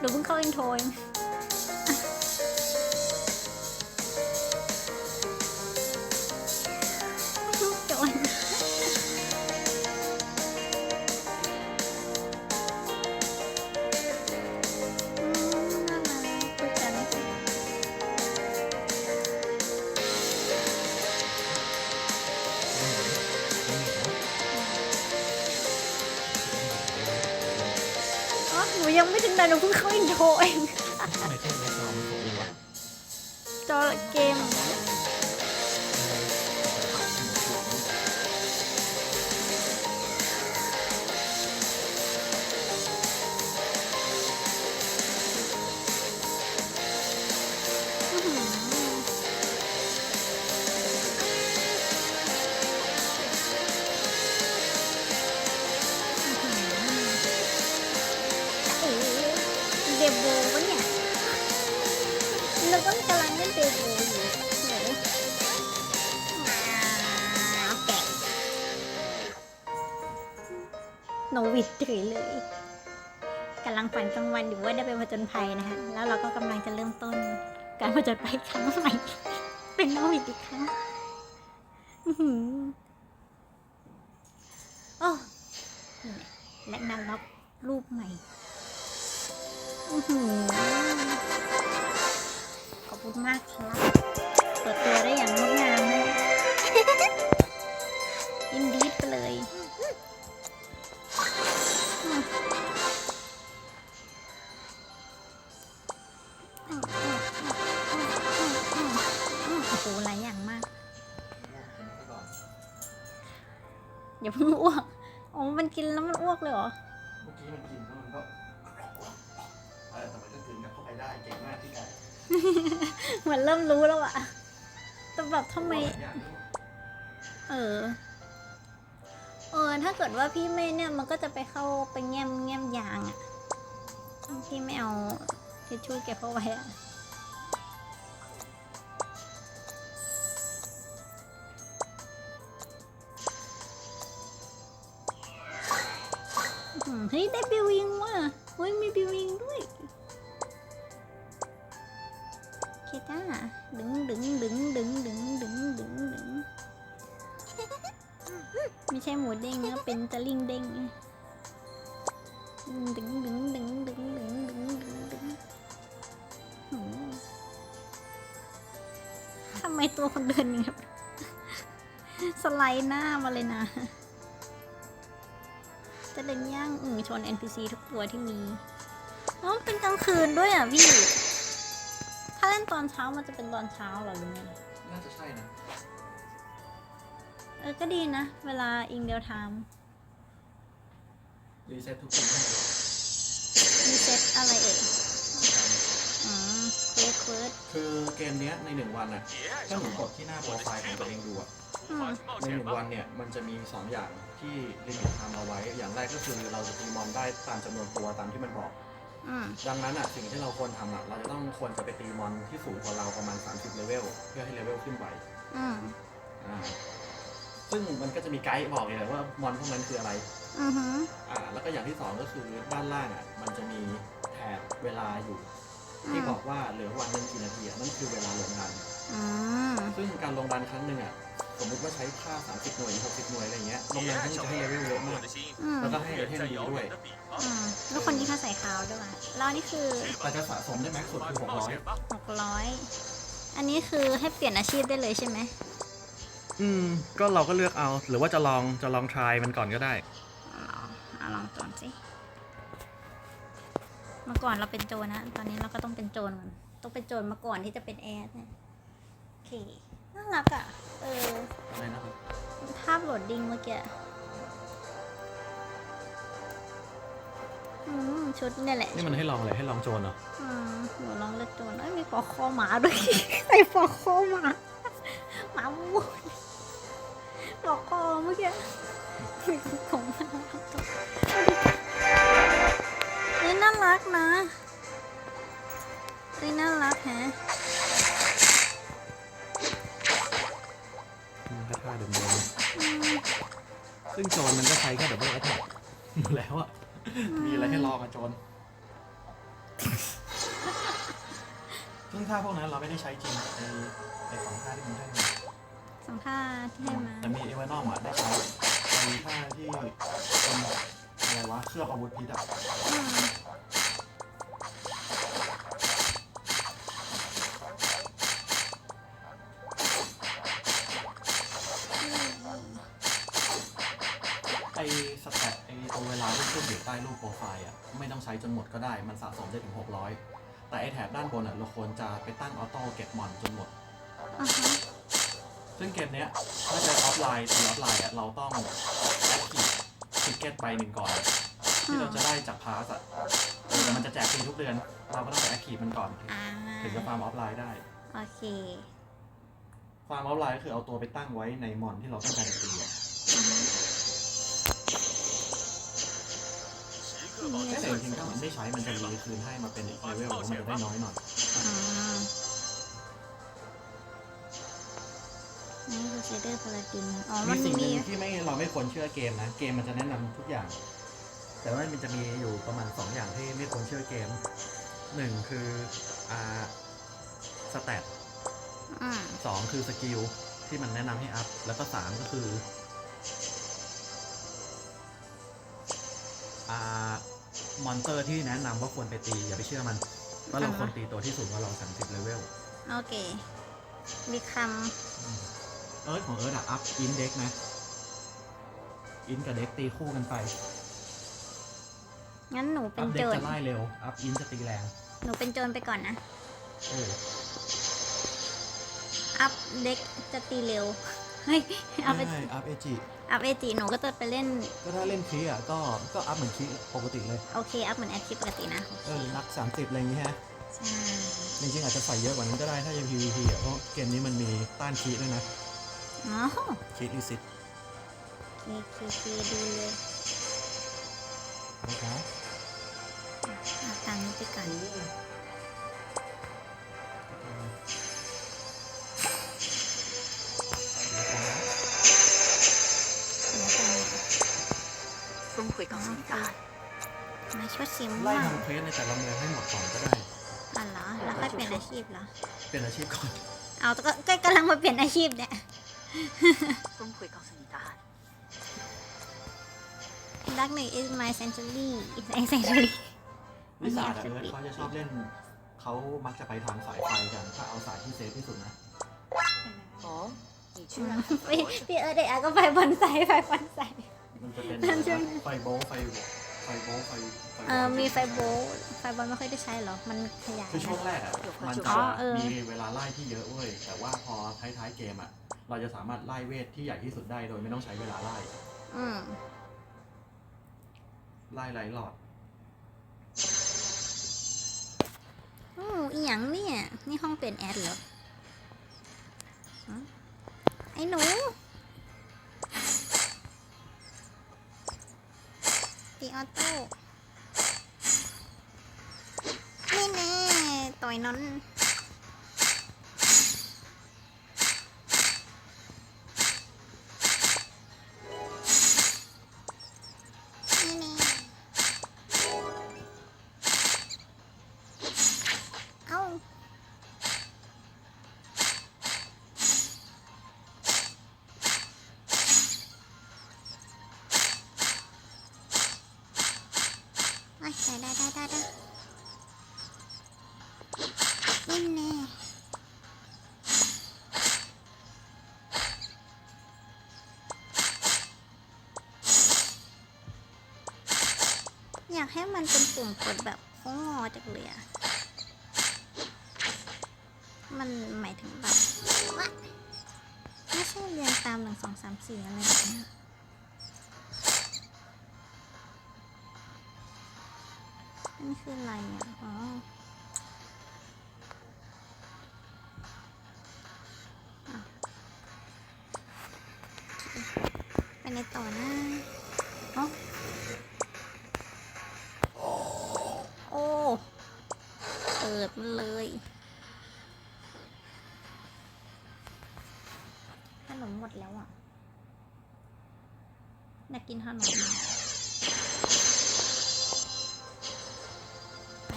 เราเพิ่งเข้าอินโทรเอง อหนูยังไม่ถึงไหนหนูเพิ่งเข้าอินโทรเอง โนวิดเฉยเลยกำลังฝันกลางวันอยู่ว่าได้ไปผจญภัยนะคะแล้วเราก็กำลังจะเริ่มต้น การผจญภัยครั้งใหม่ เป็นโนวิดอีกครั้งอื้อหือโอ้และและนำรับรูปใหม่อื้อหือขอบคุณมากครับเปิดตัวได้อย่างงดงามนะยินดีไปเลย อย่าเพิ่งอ้วกอ๋อมันกินแล้วมันอ้วกเลยเหรอเมื่อกี้มันกินแล้วมันก็เออแต่มันก็กลืนกลับเข้าไปได้เก่งมากที่ไก่เหมือนเริ่มรู้แล้วอะแต่แบบทำไม เออ เออ ถ้าเกิดว่าพี่ไม่เนี่ยมันก็จะไปเข้าไปแง้มแง้มยางอะพี่ไม่เอาทิชชู่เก็บเข้าไว้อะอื้ เฮ้ยได้บิววิงว่ะเฮ้ยมีบิววิงด้วยเคต้าดึงดึงดึงดึงดึงดึงดึงดึงไม่ใช่หมูเด้งนะเป็นตะลิงเด้งดึงดึงดึงดึงดึงดึงดึงดึงทำไมตัวคนเดินอย่างนี้สไลด์หน้ามาเลยนะ จะเดินย่างอืมชน NPC ทุกตัวที่มีอ๋อเป็นกลางคืนด้วยอะพี่ ถ้าเล่นตอนเช้ามันจะเป็นตอนเช้าเหรอหรือไงน่าจะใช่นะ เออ ก็ดีนะ เวลาอิงเดียวไทม์รีเซ็ตทุกคนให้มีเซตอะไรเอ่ยอืมเควสเควสคือเกมเนี้ยในหนึ่งวันอะถ้าหนูกดที่หน้าโปรไฟล์ของตัวเองดูอะอืมในหนึ่งวันเนี่ย มันจะมีสองอย่าง ที่ลิมิตไทม์เอาไว้ อย่างแรกก็คือเราจะตีมอนได้ตามจำนวนตัวตามที่มันบอก อืมดังนั้นอะสิ่งที่เราควรทำอะเราจะต้องควรจะไปตีมอนที่สูงกว่าเราประมาณ 30เลเวลเพื่อให้เลเวลขึ้นไปอืมอ่าซึ่งมันก็จะมีไกด์บอกเลยว่ามอนพวกนั้นคืออะไรอือหืออ่าแล้วก็อย่างที่สองก็คือด้านล่างอะมันจะมีแถบเวลาอยู่ อืที่มบอกว่าเหลือวันหนึ่งกี่นาทีอะนั่นคือเวลาลงดัน อืมซึ่งการลงดันครั้งหนึ่งอะ สมมุติว่าใช้ค่า 30 หน่วยหรือ60 หน่วยอะไรเงี้ยลงดันครั้งหนึ่งจะให้เลเวลเยอะมาก อืมแล้วก็ให้ไอเทมดีด้วยอืมแล้วคนที่เขาใส่ขาวด้วยว่ะแล้วอันนี่คือแต่จะสะสมได้แม็กซ์สุดคือ600 หกร้อยอันนี้คือให้เปลี่ยนอาชีพได้เลยใช่ไหมอืม ก็เราก็เลือกเอา หรือว่าจะลองจะลองทรายมันก่อนก็ได้ อ๋อเอาลองตอนสิเมื่อก่อนเราเป็นโจรนะ ตอนนี้เราก็ต้องเป็นโจรก่อนต้องเป็นโจรมาก่อนที่จะเป็นแอดนะโอเค น่ารักอะ เออ อะไรนะครับภาพโหลดดิ้งเมื่อกี้อืมชุดเนี่ยแหละนี่มันให้ลองอะไรให้ลองโจรเหรออืมหนูลองเลือกโจรเอ้ยมีปลอกคอหมาด้วย ใส่ปลอกคอหมาหมาวูดปลอกคอเมื่อกี้มีของน่ารักตัวเฮ้ยน่ารักนะเฮ้ยน่ารักแฮะ ท่าเดิมซึ่งโจนมันก็ใช้แค่ดับเบิลแอทแทกมแล้วอะมีอะไรให้รองอะโจนซึ่งท่าพวกนั้นเราไม่ได้ใช้จริงในในของท่าที่มันได้มาสองท่าที่ได้มาแต่มีเอเวอร์นอมอะได้ใช้มีท่าที่เป็นอะไรวะเคลือบอาวุธพิษอะ สแตทไอ้ตัวเวลาที่ขึ้นอยู่ใต้รูปโปรไฟล์อะไม่ต้องใช้จนหมดก็ได้ มันสะสมได้ถึง 600 แต่ไอ้แถบด้านบนอะเราควรจะไปตั้งออโต้เก็บมอนจนหมด อ่าฮะซึ่งเกมเนี้ยถ้าจะออฟไลน์ตีออฟไลน์อะเราต้องแอคทีฟทิกเก็ตใบหนึ่งก่อน ที่เราจะได้จากพาสอะเออแต่มันจะแจกฟรีทุกเดือน เราก็ต้องไปแอคทีฟมันก่อน อ่าถึงจะฟาร์มออฟไลน์ได้ โอเค ฟาร์มออฟไลน์ก็คือเอาตัวไปตั้งไว้ในมอนที่เราต้องการจะตี แต่สุดจริงๆถ้ามันไม่ใช้มันจะรีคืนให้มาเป็นอีกเลเวลแล้วมันจะได้น้อยหน่อยอ่านี่คือเชเดอร์พาราดินอ๋อมัมีนสิ่งหมี นึ่งที่ไม่เราไม่ควรเชื่อเกมนะ เกมมันจะแนะนำทุกอย่าง แต่ว่ามันจะมีอยู่ประมาณ 2 อย่างที่ไม่ควรเชื่อเกมหนึ่งคืออ่าสแตทอ่าสองคือสกิลที่มันแนะนำให้อัพ แล้วก็สามก็คืออ่า มอนเตอร์ที่แนะนำว่าควรไปตีอย่าไปเชื่อมันว่าเราควรตีตัวที่สูงกว่าเรา30เลเวลโอเคมีคเอิร์ธของเอิร์ธอะอัพอินเด็กนะ อินกับเด็กตีคู่กันไปำงั้นหนูเป็อันพเด็โจกรจะไล่เร็วอัพอินจะตีแรงหนูเป็นโจรไปก่อนนะเอออัพเด็กจะตีเร็ว เฮ้ยอัพเอใช่อัพเอจิอัพเอจีหนูก็จะไปเล่น ก็ถ้าเล่นคีอะก็ก็อัพเหมือนคีปกติเลย โอเค อัพเหมือนแอคทีฟปกตินะเออนัก 30 อะไรอย่างเงี้ยฮะใช่จริงๆอาจจะใส่เยอะกว่านั้นก็ได้ถ้าจะ PVP อะเพราะเกมนี้มันมีต้านคีด้วยนะอ๋อคีรีสิตโอเคโอเคดูเลยนะครับเอาตามนี้ไปก่อน เยกับคุณก่มาช่วยซิมไล่ว่ทำเควสในแต่ละเมืองให้หมดก่อนก็ได้ อ๋อเหรอแล้วค่อยเปลี่ยนอาชีพเหรอ เป็นอาชีพก่อน เอาก็กำลังมาเปลี่ยนอาชีพเนี่ย 꿈 꾸이고 있습니ง. Dark Knight is my century is my century วิสาดอะเอิร์ธเขาจะชอบเล่น เขามักจะไปทางสายไฟกันถ้าเอาสายที่เซฟที่สุดนะ 어? 이 출연 พี่พี่เออเด็กอก็ไปบนสายไปบนสาย มันจะเป็นนั่นใช่ไหมไฟโบล์ไฟไฟโบล์ไฟไฟเออมีไฟโบว์ไฟบอลไม่ค่อยได้ใช้เหรอ มันขยาย คือช่วงนะแรกอะมันอ๋จะอเออ มีเวลาไล่ที่เยอะเว้ยแต่ว่าพอท้ายๆเกมอะเราจะสามารถไล่เวทที่ใหญ่ที่สุดได้โดยไม่ต้องใช้เวลาไล่อืมไล่ไรหลอดโอ้อีหยังเนี่ย นี่ห้องเปลี่ยนแอดเหรอฮะไอ้หนู ตีออโต้ นี่แน่ต่อยนอนนี่ ไอ้ได้ได้ได้ได้นี่แน่อยากให้มันเป็นปุ่มกดแบบโค้งงอจังเลยอะมันหมายถึงแบบว่าไม่ใช่เรียงตามหนึ่งสองสามสี่อะไรแบบนี้ นี่คืออะไรอะ อ๋อ ไปในต่อหนะเอ้าโอ้ เปิดมันเลยขนมหมดแล้วอะ อยากกินขนม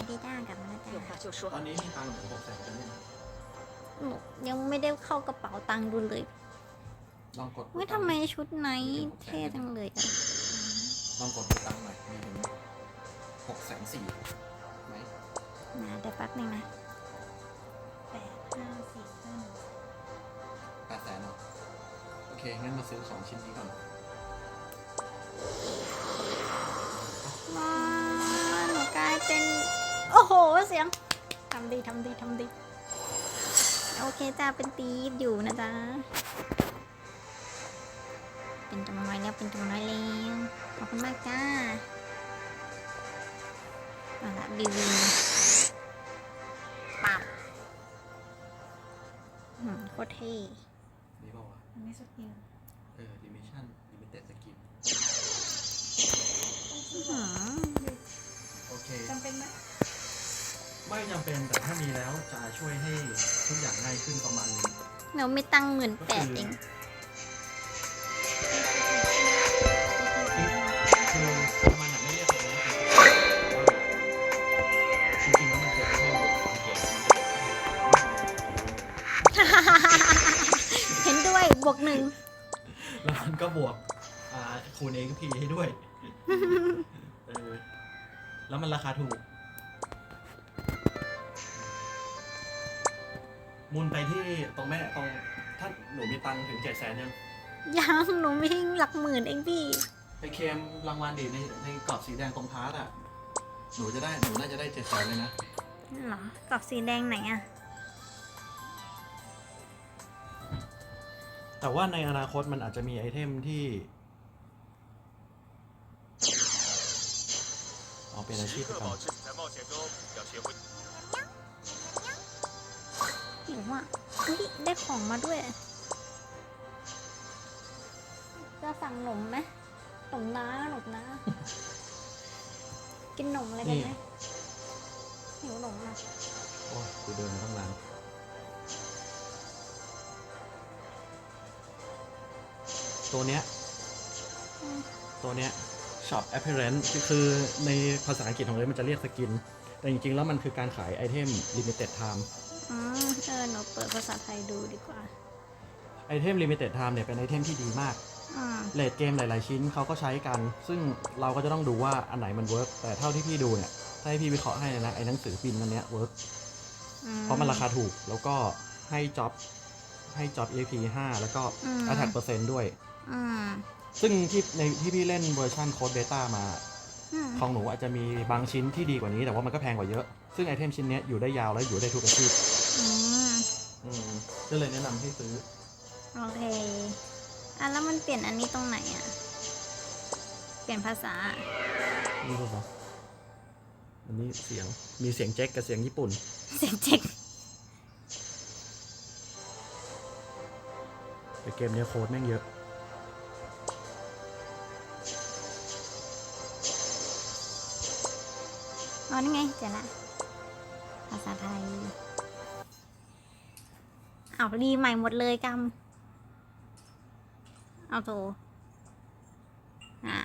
ที่ด้ากับมนุษย์ต่างดาวตอนนี้มีตังค์หรือเปล่กแสนกันยังหนูยังไม่ได้เข้ากระเป๋าตังค์ดูเลยลองกดไม่ทำไมชุดไหนเท่จังเลยอะลองกดดูตังค์หน่อยมีถึงหกแสนสี่ไหมนะเดี๋ยวแป๊บนึงนะแปดห้าแปดแสนเนาะโอเค งั้นมาซื้อสองชิ้นนี้ก่อนว้าหนูกลายเป็น โอ้โห เสียงทำดีทำดีทำดี โอเคจ้าเป็นตีดอยู่นะจ๊ะ เป็นตัวน้อยแล้วเป็นตัวน้อยแล้วขอบคุณมากจ้าเอาละรีวิวปับอืมโคตรเท่นี่เปล่าวะไม่สุดเดียวเออดิมิชั่นลิมิเต็ดสกินโอเคจำเป็นไหม ไม่จำเป็นแต่ถ้ามีแล้วจะช่วยให้ทุกอย่างง่ายขึ้นประมาณนึงหนูมีตังค์หมื่นแปดเองคือมันอะไม่เรียกเลยว่าจริงๆแล้วมันคือแค่บวกความเก่งเห็นด้วยบวกหนึ่งแล้วมันก็บวกอ่าคูณ a กับ p ให้ด้วยเออแล้วมันราคาถูก มุนไปที่ตรงแม่ตรงถ้าหนูมีตังค์ถึงเจ็ดแสนยัง ยังหนูมีหลักหมื่นเองพี่ ไปเคลมรางวัลดิในในกรอบสีแดงตรงพาร์ทอะ หนูจะได้หนูน่าจะได้เจ็ดแสนเลยนะ เหรอกรอบสีแดงไหนอะแต่ว่าในอนาคตมันอาจจะมีไอเทมที่เอาเป็นอาชีพไป时刻ก่อน หิวอะเฮ้ยได้ของมาด้วย จะสั่งหนมไหมหนมน้าหนมน้า กินหนมอะไรกันไหมหิวหนมอะโอ้ยกูเดินมาตั้งนานตัวเนี้ยอืมตัวเนี้ย shop apparent คือในภาษาอังกฤษของเลยมันจะเรียกสกิน แต่จริงๆ แล้วมันคือการขายไอเทม limited time อืมเออหนูเปิดภาษาไทยดูดีกว่า ไอเทม limited time เนี่ยเป็นไอเทมที่ดีมากอืมเลดเกมหลาย ๆ ชิ้นเขาก็ใช้กัน ซึ่งเราก็จะต้องดูว่าอันไหนมันเวิร์กแต่เท่าที่พี่ดูเนี่ย ถ้าให้พี่วิเคราะห์ให้นะไอ้หนังสือปินอันเนี้ยเวิร์กอื เพราะมันราคาถูกแล้วก็ให้จ็อบให้จ็อบ EP 5แล้วก็ อืม attack เปอร์เซ็นต์ด้วย อืมซึ่งที่ในที่พี่เล่นเวอร์ชันโค้ดเบต้ามา อืมของหนูอาจจะมีบางชิ้นที่ดีกว่านี้แต่ว่ามันก็แพงกว่าเยอะ ซึ่งไอเทมชิ้นเนี้ยอยู่ได้ยาวและอยู่ได้ทุกอาชีพอืม อืมก็เลยแนะนำให้ซื้อ โอเค อะแล้วมันเปลี่ยนอันนี้ตรงไหนอะ เปลี่ยนภาษา นี่ก็พออันนี้เสียง มีเสียงแจ็คกับเสียงญี่ปุ่น เสียงเจ็กแต่เกมเนี้ยโค้ดแม่งเยอะ อ๋อนี่ไงเจอละภาษาไทย เอารีใหม่หมดเลยกำเอาโถอะ